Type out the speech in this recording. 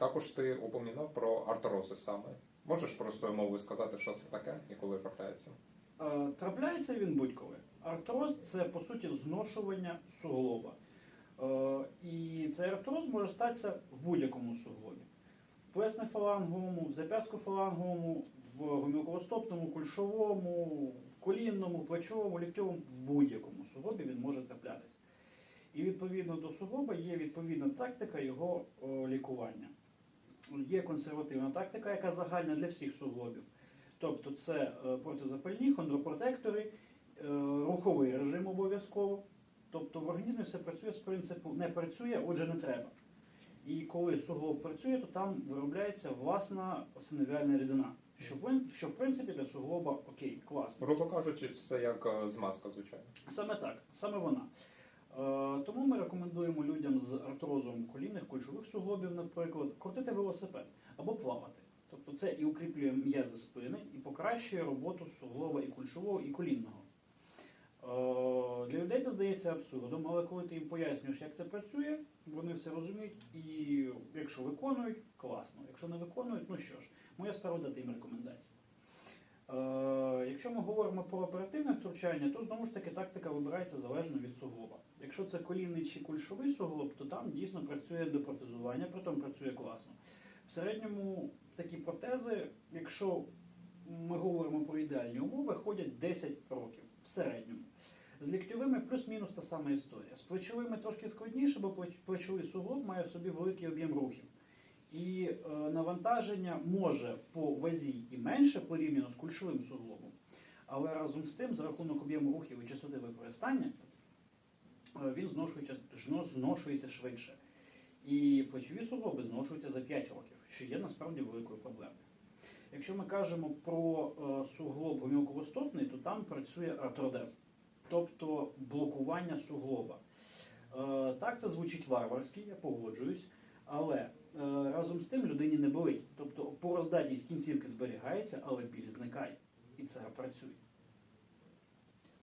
Також ти упомінав про артрози саме. Можеш простою мовою сказати, що це таке і коли трапляється? Е, Трапляється він будь-коли. Артроз це по суті зношування суглоба. Е, І цей артроз може статися в будь-якому суглобі. В плеснефаланговому, в зап'ястко-фаланговому, в гомілковостопному, кульшовому, в колінному, плечовому, ліктьовому, в будь-якому суглобі він може траплятися. І відповідно до суглоба є відповідна тактика його лікування. Є консервативна тактика, яка загальна для всіх суглобів. Тобто це е, протизапальні, хондропротектори, е, руховий режим обов'язково. Тобто в організмі все працює з принципу не працює, отже не треба. І коли суглоб працює, то там виробляється власна синовіальна рідина. Що, в що в принципі для суглоба окей, класно. Грубо кажучи, це як е, змазка, звичайно. Саме так, саме вона. Е, тому ми рекомендуємо людям з артрозом колінних, кульшових суглобів, наприклад, крутити велосипед або плавати. Тобто це і укріплює м'язи спини, і покращує роботу суглоба і кульшового, і колінного. Е, Для людей це здається абсурдом, але коли ти їм пояснюєш, як це працює, вони все розуміють. І якщо виконують, класно. Якщо не виконують, ну що ж, моя справа дати їм рекомендації. Якщо ми говоримо про оперативне втручання, то знову ж таки тактика вибирається залежно від суглоба. Якщо це колінний чи кульшовий суглоб, то там дійсно працює депротезування, притом працює класно. В середньому такі протези, якщо ми говоримо про ідеальні умови, ходять 10 років в середньому. З ліктьовими плюс-мінус та сама історія. З плечовими трошки складніше, бо плечовий суглоб має в собі великий об'єм рухів. І е, навантаження може по вазі і менше порівняно з кульшовим суглобом, але разом з тим, за рахунок об'єму рухів і частоти використання, е, він зношується, швидше. І плечові суглоби зношуються за 5 років, що є насправді великою проблемою. Якщо ми кажемо про е, суглоб гомілковостопний, то там працює артродез, тобто блокування суглоба. Е, Так, це звучить варварськи, я погоджуюсь, але разом з тим людині не болить. Тобто пороздатність кінцівки зберігається, але біль зникає. І це працює.